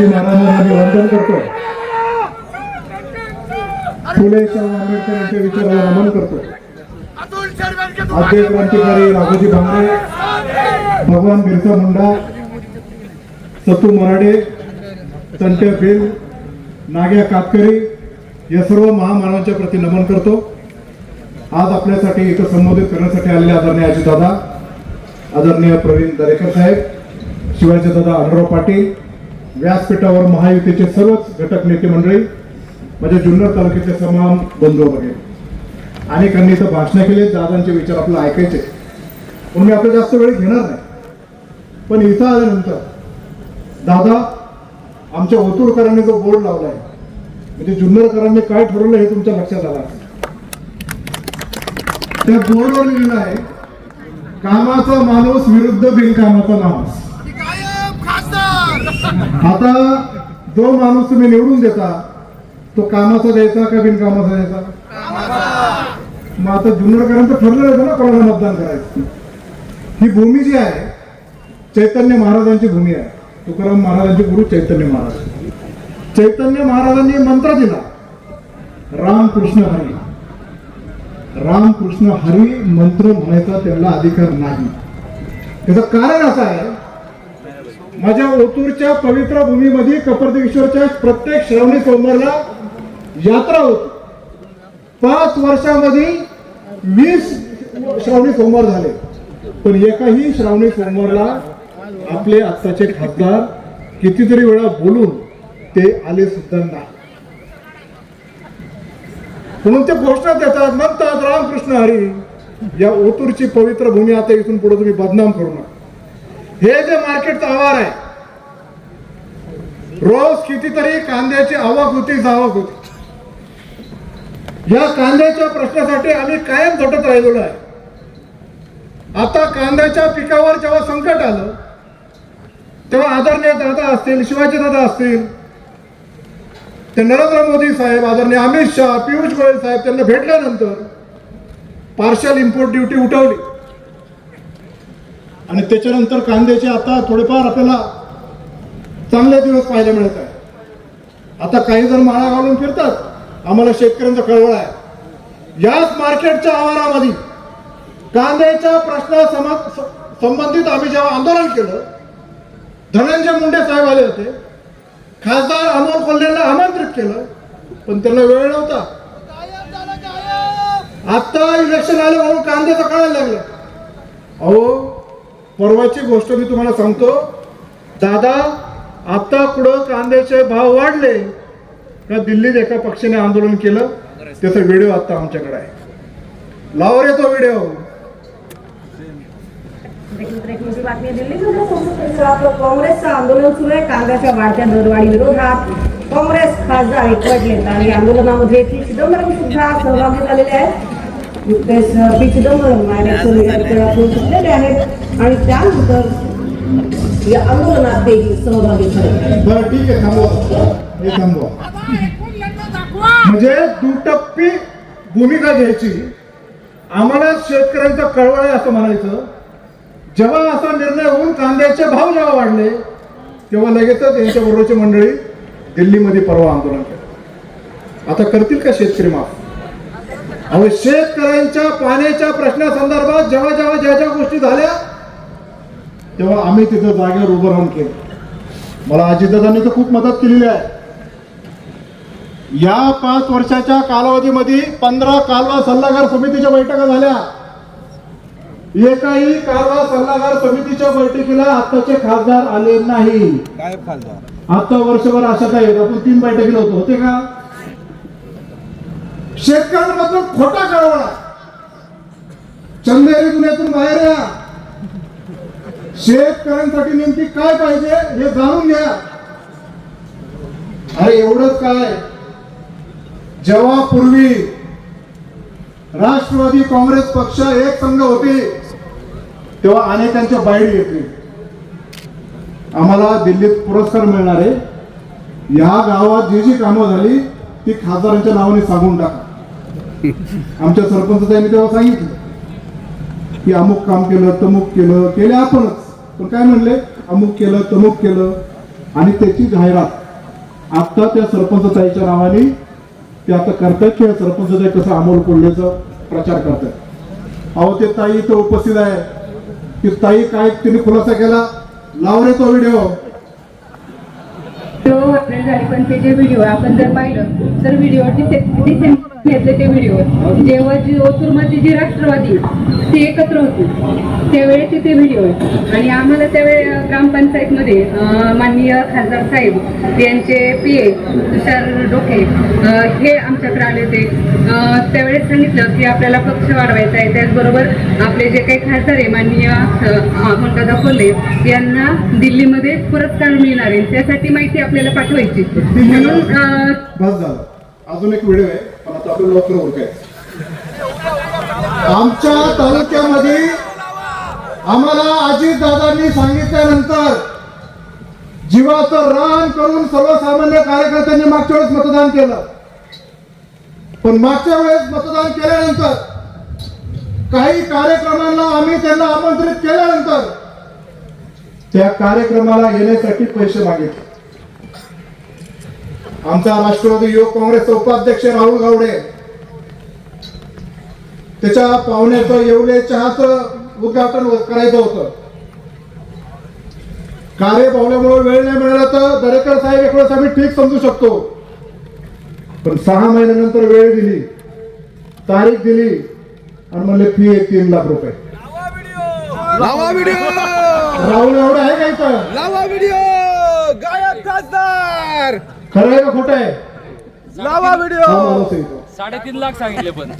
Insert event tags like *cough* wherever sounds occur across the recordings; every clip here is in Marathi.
शिवाजी महाराजांना मी वंदन करतो फुले शाहू आंबेडकर यांच्या विचाराला नमन करतो आद्य क्रांतिकारी राघोजी भांगरे भगवान बिरसा मुंडा सतू मराडे तंट्या बेल नाग्या कापकरी या सर्व महामानवांच्या प्रती नमन करतो. आज आपल्यासाठी इथं संबोधित करण्यासाठी आलेले आदरणीय अजितदादा आदरणीय प्रवीण दरेकर साहेब शिवाजी दादा अनराव पाटील व्यासपीठावर महायुतीचे सर्वच घटक नेते मंडळी माझ्या जुन्नर तालुक्याचे समान बंधू वगैरे. अनेकांनी इथं भाषणं केली दादांचे विचार आपल्याला ऐकायचे. म्हणून मी आपला जास्त वेळ घेणार नाही. पण इथं आल्यानंतर दादा आमच्या ओतूरकरांनी जो बोर्ड लावलाय म्हणजे जुन्नरकरांनी काय ठरवलं हे तुमच्या लक्षात आलं असेल. त्या बोर्डवर लिहिलं आहे कामाचा माणूस विरुद्ध बिनकामाचा माणूस. आता जो माणूस तुम्ही निवडून देता तो कामाचा द्यायचा का बिनकामाचा द्यायचा? मग आता जुन्नरकरांचं ठरलं होतं ना कोणाला मतदान करायचं. ही भूमी जी आहे चैतन्य महाराजांची भूमी आहे. तुकाराम महाराजांचे गुरु चैतन्य महाराज. चैतन्य महाराजांनी मंत्र दिला. राम कृष्ण हरी. राम कृष्ण हरी मंत्र म्हणायचा त्यांना अधिकार नाही. त्याचं कारण असं आहे माझ्या ओतूरच्या पवित्र भूमीमध्ये कपर्देश्वरच्या प्रत्येक श्रावणी सोमवारला यात्रा होती. पाच वर्षामध्ये वीस श्रावणी सोमवार झाले. पण एकाही श्रावणी सोमवारला आपले आत्ताचे खासदार कितीतरी वेळा बोलून ते आले सुद्धा नाही. म्हणून ते घोषणा देतात? म्हणतात रामकृष्ण हरी या ओतूरची पवित्र भूमी आता इथून पुढे तुम्ही बदनाम करू नका. हे जे मार्केटचं आवार आहे रोज कितीतरी कांद्याची आवक होती जावक होती. या कांद्याच्या प्रश्नासाठी आम्ही कायम झटत राहिलेलो आहे. आता कांद्याच्या पिकावर जेव्हा संकट आलं तेव्हा आदरणीय दादा असतील शिवाजी दादा असतील ते नरेंद्र मोदी साहेब आदरणीय अमित शहा पियुष गोयल साहेब त्यांना भेटल्यानंतर पार्शल इम्पोर्ट ड्युटी उठवली. आणि त्याच्यानंतर कांद्याचे आता थोडेफार आपल्याला चांगले दिवस पाहायला मिळत आहे आता काही जण माळा घालून फिरतात. आम्हाला शेतकऱ्यांचा कळवळ आहे. याच मार्केटच्या आवारामध्ये कांद्याच्या प्रश्ना संबंधित आम्ही जेव्हा आंदोलन केलं धनंजय मुंडे साहेब आले होते. खासदार अमोल कोल्हेला आमंत्रित केलं पण त्यांना वेळ नव्हता. आता इलेक्शन आलं म्हणून कांद्याचं कळायला लागलं. अहो परवाची गोष्ट मी तुम्हाला सांगतो. दादा आता पुढं कांद्याचे भाव वाढले का दिल्लीत एका पक्षाने आंदोलन केलं. त्याचा व्हिडिओ आता आमच्याकडे आहे. लावा रे तो व्हिडिओ काँग्रेसचं आंदोलन सुरू आहे. कांद्याच्या वाढत्या दरवाढी विरोधात काँग्रेस खासदार एकवटले आणि आंदोलनामध्ये चिदंबरम सुद्धा सहभागी झालेले आहेत. नुकतेच पी चिदंबरम आयोगाचे निवेदन सुटलेले आहेत आणि त्यानंतर या आंदोलनात तेही सहभागी झाले. बरं ठीक आहे थांबवा. हे थांबवा. म्हणजे दुटप्पी भूमिका घ्यायची. आम्हाला शेतकऱ्यांचं कळवळ आहे असं म्हणायचं. जेव्हा असा निर्णय होऊन कांद्याचे भाव जेव्हा वाढले तेव्हा लगेचच यांच्या बरोबरची मंडळी दिल्लीमध्ये परवा आंदोलन केलं. आता करतील का शेतकरी माफ? अहो शेतकऱ्यांच्या पाण्याच्या प्रश्नासंदर्भात जेव्हा जेव्हा ज्या ज्या गोष्टी झाल्या तेव्हा आम्ही तिथं जागेवर उभं राहून केलं. मला अजितदादांनी तर खूप मदत केलेली आहे. या पाच वर्षाच्या कालावधीमध्ये पंधरा कालवा सल्लागार समितीच्या बैठका झाल्या. एकाही कालवा सल्लागार समितीच्या बैठकीला आताचे खासदार आले नाही. खासदार. आता वर्षभर अशा काय आपण तीन बैठकीला होतो. होते का? शेतकऱ्यांबद्दल खोटा कळवळा चंदेरी गुन्ह्यातून बाहेर या. शेतकऱ्यांसाठी नेमकी काय पाहिजे हे जाणून घ्या. अरे एवढंच काय? जेव्हा पूर्वी राष्ट्रवादी काँग्रेस पक्ष एक संघ होते तेव्हा अनेकांच्या बाहेर येते आम्हाला दिल्लीत पुरस्कार मिळणार आहे. या गावात जी जी कामं झाली ती खासदारांच्या नावाने सांगून टाका. *laughs* आमच्या सरपंच त्यांनी तेव्हा सांगितलं की अमुक काम केलं तमुक केलं केले आपणच. पण काय म्हणले? अमुक केलं तमुक केलं आणि त्याची जाहिरात. आता त्या सरपंच ताईच्या नावाने ते आता करतायत की सरपंच ताई कसं अमोल कोल्हेचा प्रचार करतायत अहो ते ताई इथं उपस्थित आहे. की ताई काय तिने खुलासा केला? लाव रे तो व्हिडिओ. व्हिडिओ पण ते जे व्हिडिओ आपण जर पाहिलं तर व्हिडिओ डिसेंबर घेतले ते व्हिडिओ जेव्हा जी ओतूरमध्ये जी राष्ट्रवादी ते एकत्र होते त्यावेळेचे ते व्हिडिओ आहेत आणि आम्हाला त्यावेळी ग्रामपंचायतमध्ये माननीय खासदार साहेब यांचे पी ए तुषार डोके हे आमच्याकडे आले होते. त्यावेळेस सांगितलं की आपल्याला पक्ष वाढवायचा आहे. त्याचबरोबर आपले जे काही खासदार आहे माननीय अमोलदादा कोल्हे यांना दिल्लीमध्ये पुरस्कार मिळणार आहे. त्यासाठी माहिती आपल्याला पाठवायची म्हणून अजून एक व्हिडिओ आहे पण आता आपल्याला लवकर ओळखायचं. आमच्या तालुक्यामध्ये आम्हाला अजित दादांनी सांगितल्यानंतर जीवाचं रान करून सर्वसामान्य कार्यकर्त्यांनी मागच्या वेळेस मतदान केलं. पण मागच्या वेळेस मतदान केल्यानंतर काही कार्यक्रमांना आम्ही त्यांना आमंत्रित केल्यानंतर त्या कार्यक्रमाला येण्यासाठी पैसे मागितले. आमचा राष्ट्रवादी युवक काँग्रेसचा उपाध्यक्ष राहुल गावडे. त्याच्या पाहुण्याचं येवले चहाचं उद्घाटन करायचं होतं. कार्य पाहुण्यामुळे वेळ नाही मिळाला तर दरेकर साहेब एक वेळेस आम्ही ठीक समजू शकतो. पण सहा महिन्यानंतर वेळ दिली तारीख दिली आणि म्हणले फी आहे तीन लाख रुपये. राहुल गावडे आहे का इथं? लावा व्हिडिओ गायब खासदार! खरं आहे का खोटं आहे? लावा व्हिडिओ. साडेतीन लाख सांगितले पण.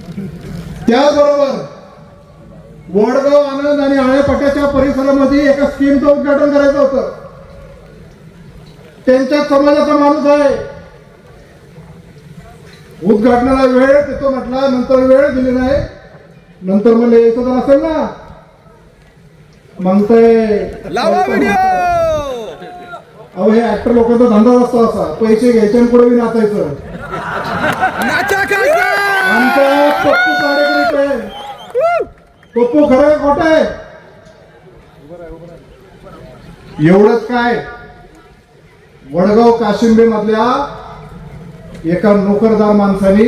त्याचबरोबर वडगाव आनंद आणि आळेपट्याच्या परिसरामध्ये एका स्कीमचं उद्घाटन करायचं होतं. त्यांच्याच समाजाचा माणूस आहे. उद्घाटनाला वेळ देतो म्हटला नंतर वेळ दिली नाही. नंतर म्हणले यायचं तर असेल ना. व्हिडिओ अहो हे ऍक्टर लोकांचा धंदा असतो असा. पैसे घ्यायचे आणि पुढे नाचायचं. आमचा पप्पू कार्यक्रम आहे. पप्पू खरं आहे खोटं आहे? एवढंच काय? वडगाव काशिंबे मधल्या एका नोकरदार माणसाने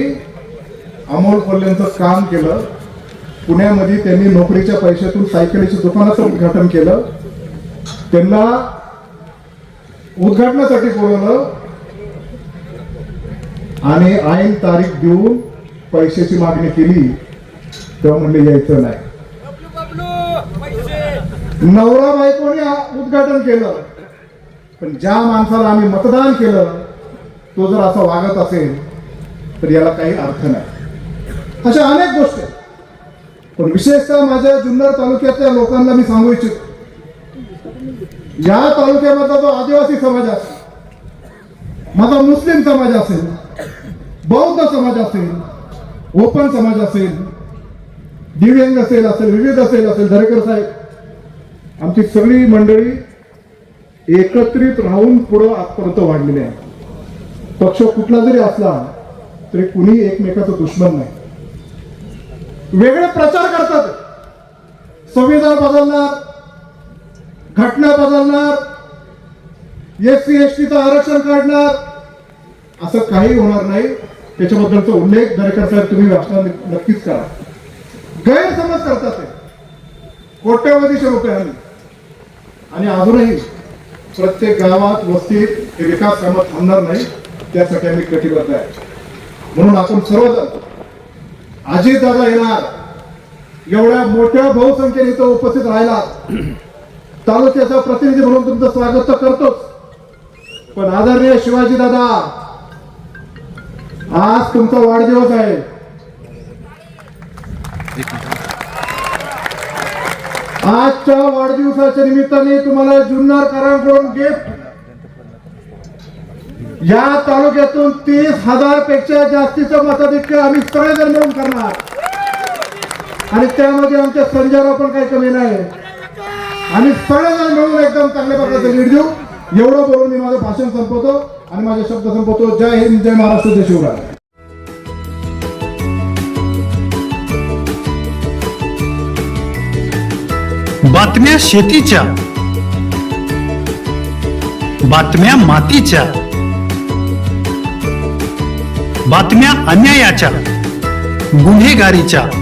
अमोल कोल्हेंचं काम केलं. पुण्यामध्ये त्यांनी नोकरीच्या पैशातून सायकलीच्या दुकानाचं उद्घाटन केलं. त्यांना उद्घाटनासाठी बोलवलं. आणि ऐन तारीख देऊन पैशाची मागणी केली तेव्हा म्हणले यायचं नाही. नवरा बायकोने उद्घाटन केलं. पण ज्या माणसाला आम्ही मतदान केलं तो जर असा वागत असेल तर याला काही अर्थ नाही. अशा अनेक गोष्टी आहेत. पण विशेषतः माझ्या जुन्नर तालुक्यातल्या लोकांना मी सांगू इच्छितो. या तालुक्यामधला जो आदिवासी समाज असेल माझा मुस्लिम समाज असेल बौद्ध समाज असेल ओपन समाज असेल दिव्यांग असेल असेल विविध असेल असेल दरेकर साहेब आमची सगळी मंडळी एकत्रित राहून पुढं आजपर्यंत वाढलेली आहे. पक्ष कुठला जरी असला तरी कुणी एकमेकाचं दुश्मन नाही. वेगळे प्रचार करतात. संविधान बदलणार घटना बदलणार एस सी एस टीचं आरक्षण काढणार असं काही होणार नाही. त्याच्याबद्दलचा उल्लेख दरेकर साहेब तुम्ही भाषणात नक्कीच करा. गैरसमज करतात ते. कोट्यवधीचे रुपयांनी आणि अजूनही प्रत्येक गावात वस्तीत हे विकास कामं थांबणार नाही त्यासाठी आम्ही कटिबद्ध आहे. म्हणून आपण सर्वजण अजित दादा येणार एवढ्या मोठ्या बहुसंख्येने इथं उपस्थित राहिला तालुक्याचा प्रतिनिधी म्हणून तुमचं स्वागत तर करतोच. पण आदरणीय शिवाजी दादा आज तुमचा वाढदिवस आहे. आजच्या वाढदिवसाच्या निमित्ताने तुम्हाला जुन्नरकरांकडून गिफ्ट या तालुक्यातून तीस हजारपेक्षा जास्तीचं मताधिक्य आम्ही सगळेजण मिळून करणार. आणि त्यामध्ये आमच्या संजयला पण काही कमी नाही. आम्ही सगळेजण मिळून एकदम चांगल्या प्रकारचं लीड देऊ. एवढं बोलून मी माझं भाषण संपवतो आणि माझे शब्द संपवतो. जय हिंद जय महाराष्ट्र जय शिवराय. बातम्या शेतीच्या. बातम्या मातीच्या. बातम्या अन्यायाच्या. गुन्हेगारीच्या.